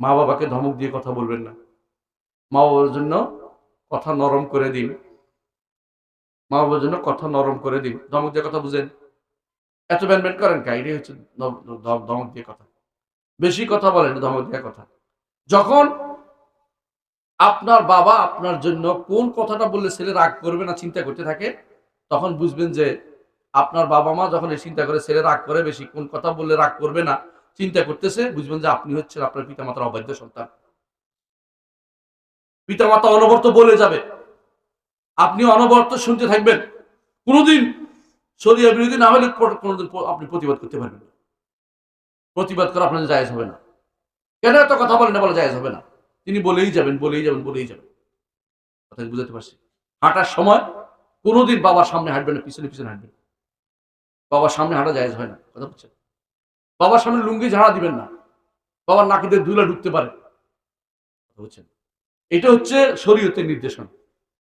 মা বাবাকে ধমক দিয়ে কথা বলবেন না। মা বাবার জন্য কথা নরম করে দিন। মা বাবার জন্য কথা নরম করে দিন। ধমক দিয়ে কথা বুঝেন। এত ব্যান ব্যান করেন এটাই হচ্ছে ধম- ধম- ধমক দিয়ে কথা। বেশি কথা বলেন ধমক দিয়ে কথা। যখন আপনার বাবা আপনার জন্য কোন কথাটা বললে ছেলে রাগ করবে না, চিন্তা করতে থাকে, তখন বুঝবেন যে আপনার বাবা মা যখন এই চিন্তা করে ছেলে রাগ করে, বেশি কোন কথা বললে রাগ করবে না চিন্তা করতেছে, বুঝবেন যে আপনি হচ্ছেন আপনার পিতামাতার অবাধ্য সন্তান। পিতামাতা অনবরত বলে যাবে। আপনি অনবরত শুনতে থাকবেন। কোনোদিন শরীর বিরোধী না হলে কোনোদিন আপনি প্রতিবাদ করতে পারবেন না। প্রতিবাদ করা আপনার জায়েজ হবে না। কেন এত কথা বলেন না বলে জায়েজ হবে না? তিনি বলেই যাবেন বলেই যাবেন বলেই যাবেন। কথা বুঝাতে পারছি? হাঁটার সময় কোনোদিন বাবার সামনে হাঁটবেন না, পিছনে পিছনে হাঁটবেন। বাবার সামনে হাঁটা জায়েজ হয় না। কথা বুঝছেন? বাবার সামনে লুঙ্গি ঝাড়া দিবেন না। বাবার নাকিদের দুলা ঢুকতে পারে। বুঝছেন? এটা হচ্ছে শরীয়তের নির্দেশনা।